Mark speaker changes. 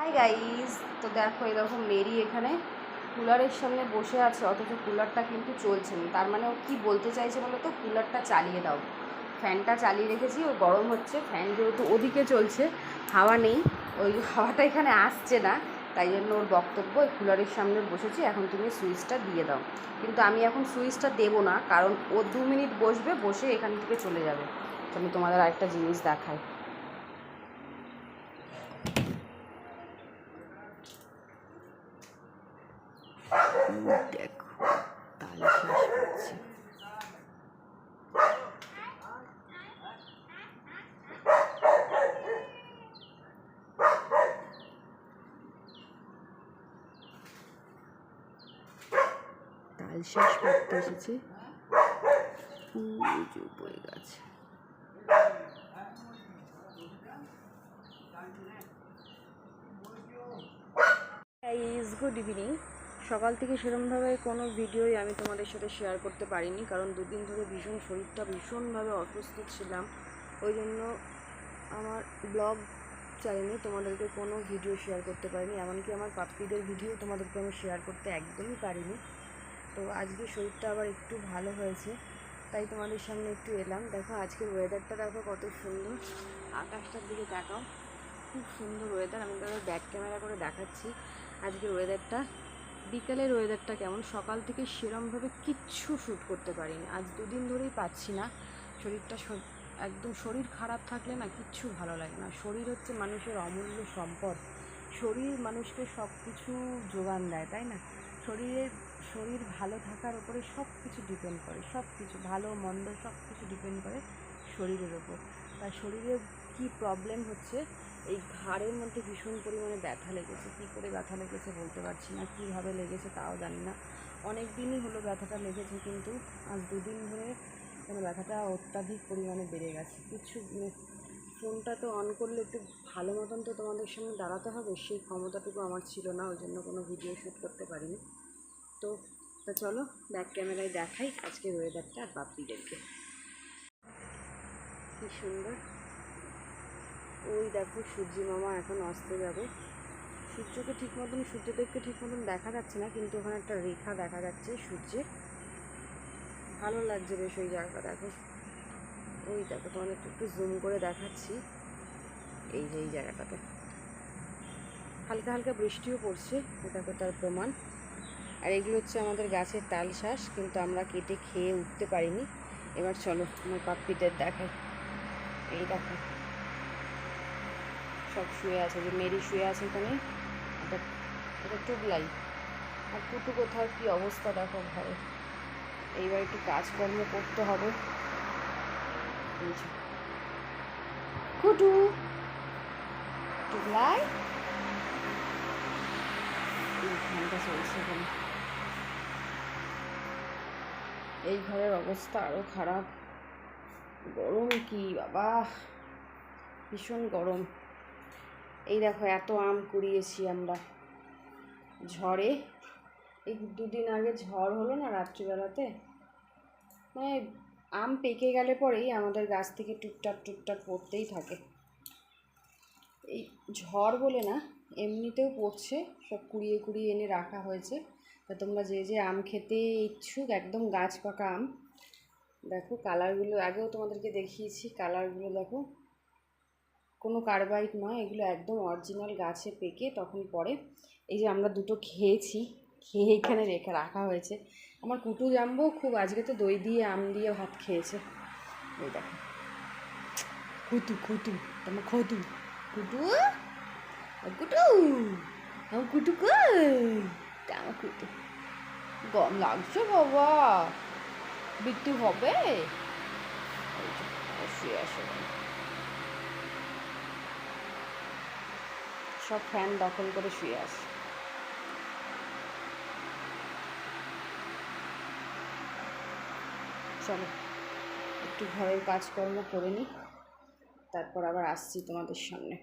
Speaker 1: Hi guys তো দেখো এরকম মেরি এখানে কুলারের সামনে বসে আছে, অথচ কুলারটা কিন্তু চলছে না। তার মানে ও কী বলতে চাইছে বলো তো? কুলারটা চালিয়ে দাও। ফ্যানটা চালিয়ে রেখেছি, ও গরম হচ্ছে। ফ্যান যেহেতু ওদিকে চলছে, হাওয়া নেই, ওই হাওয়াটা এখানে আসছে না। তাই জন্য ওর বক্তব্য ওই কুলারের সামনে বসেছি, এখন তুমি সুইচটা দিয়ে দাও। কিন্তু আমি এখন সুইচটা দেবো না, কারণ ও দু মিনিট বসবে, বসে এখান থেকে চলে যাবে। আমি তোমাদের আরেকটা জিনিস দেখাই দেখো তাল শেষ হচ্ছে তাল শেষ করতে এসেছে। উপরে গাছ। গাইজ গুড ইভিনিং সকাল থেকে সেরমভাবে কোনো ভিডিওই আমি তোমাদের সাথে শেয়ার করতে পারিনি, কারণ দুদিন ধরে ভীষণ শরীরটা ভীষণভাবে অসুস্থ ছিলাম। ওই জন্য আমার ব্লগ চাইনি তোমাদেরকে কোনো ভিডিও শেয়ার করতে পারিনি, এমনকি আমার পাপ্পিদের ভিডিও তোমাদেরকে আমি শেয়ার করতে একদমই পারিনি। তো আজকে শরীরটা আবার একটু ভালো হয়েছে, তাই তোমাদের সামনে একটু এলাম। দেখো আজকের ওয়েদারটা দেখো কত সুন্দর। আকাশটার দিকে দেখাও খুব সুন্দর ওয়েদার আমি তাদের ব্যাক ক্যামেরা করে দেখাচ্ছি আজকের ওয়েদারটা বিকালের ওয়েদারটা কেমন? সকাল থেকে সেরমভাবে কিচ্ছু শ্যুট করতে পারিনি। আজ দুদিন ধরেই পাচ্ছি না। শরীরটা একদম শরীর খারাপ থাকলে না কিচ্ছু ভালো লাগে না। শরীর হচ্ছে মানুষের অমূল্য সম্পদ। শরীর মানুষকে সব কিছু যোগান দেয়, তাই না? শরীরের, শরীর ভালো থাকার উপরে সব কিছু ডিপেন্ড করে সব কিছু ভালো, মন্দ সব কিছু ডিপেন্ড করে শরীরের ওপর তার শরীরের কী প্রবলেম হচ্ছে? এই ঘাড়ের মধ্যে ভীষণ পরিমাণে ব্যথা লেগেছে। কী করে ব্যথা লেগেছে বলতে পারছি না, কীভাবে লেগেছে তাও জানি না। অনেক দিনই হলো ব্যথাটা লেগেছে কিন্তু আজ দুদিন ধরে যেন ব্যথাটা অত্যাধিক পরিমাণে বেড়ে গেছে। কিছু মানে ফোনটা তো অন করলে একটু ভালো মতন তো তোমাদের সামনে দাঁড়াতে হবে। সেই ক্ষমতাটুকু আমার ছিল না, ওই জন্য কোনো ভিডিও শ্যুট করতে পারিনি। তো, তা চলো ব্যাক ক্যামেরায় দেখাই আজকে ওয়েদারটা আর বাপ্পিদেরকে কী সুন্দর। ওই দেখো, সূর্য মামা এখন আসতে যাবে। সূর্যকে ঠিক মতন, সূর্যদেবকে ঠিক মতন দেখা যাচ্ছে না, কিন্তু ওখানে একটা রেখা দেখা যাচ্ছে সূর্যের। ভালো লাগছে বেশ ওই জায়গাটা দেখো। ওই দেখো, তোমাদের একটু একটু জুম করে দেখাচ্ছি। এই যে, এই জায়গাটাতে। হালকা হালকা বৃষ্টিও পড়ছে দেখো তার প্রমাণ। আর এগুলো হচ্ছে আমাদের গাছের তাল শ্বাস কিন্তু আমরা কেটে খেয়ে উঠতে পারিনি। এবার চলো, আমার পাপ্পিদের দেখাই। এই দেখো। সব শুয়ে আছে, যে মেরি শুয়ে আছে এখানে। এটা এটা টুবলাই আর কুটু কোথাও কী অবস্থা দেখো ঘরে। এইবার একটু কাজকর্ম করতে হবে। কুটু টুবলাই এই ফ্যানটা চলছে এখানে। এই ঘরের অবস্থা আরও খারাপ। গরম কি, বাবা। ভীষণ গরম। এই দেখো, এত আম কুড়িয়েছি আমরা। ঝড়ে। এই দুদিন আগে ঝড় হলো না রাত্রিবেলাতে? মানে আম পেকে গেলে পরেই আমাদের গাছ থেকে টুকটাক টুকটাক পড়তেই থাকে। এই ঝড় বলে না, এমনিতেও পড়ছে, সব কুড়িয়ে কুড়িয়ে এনে রাখা হয়েছে। তা তোমরা যে যে আম খেতে ইচ্ছুক, একদম গাছ পাকা আম, দেখো কালারগুলো, আগেও তোমাদেরকে দেখিয়েছি কালারগুলো, দেখো। কোনো কার্বাইড নয়, এগুলো একদম অরিজিনাল গাছে পেকে, তখন পরে। এই যে আমরা দুটো খেয়েছি খেয়ে এখানে রেখে রাখা হয়েছে। আমার কুটু জাম্বো খুব আজকে তো দই দিয়ে, আম দিয়ে ভাত খেয়েছে। এই দেখো। কুটু কুটু, তোমার খতু কুটু? কুটু? আমার কুটু কই? আমার কুটু? গম লাগছে বাবা। বিট্টু হবে? শুয়ে আসে সব ফ্যান দখল করে শুয়ে আছে। চলো একটু ঘরের কাজকর্ম করে নিই তারপর আবার আসছি তোমাদের সামনে।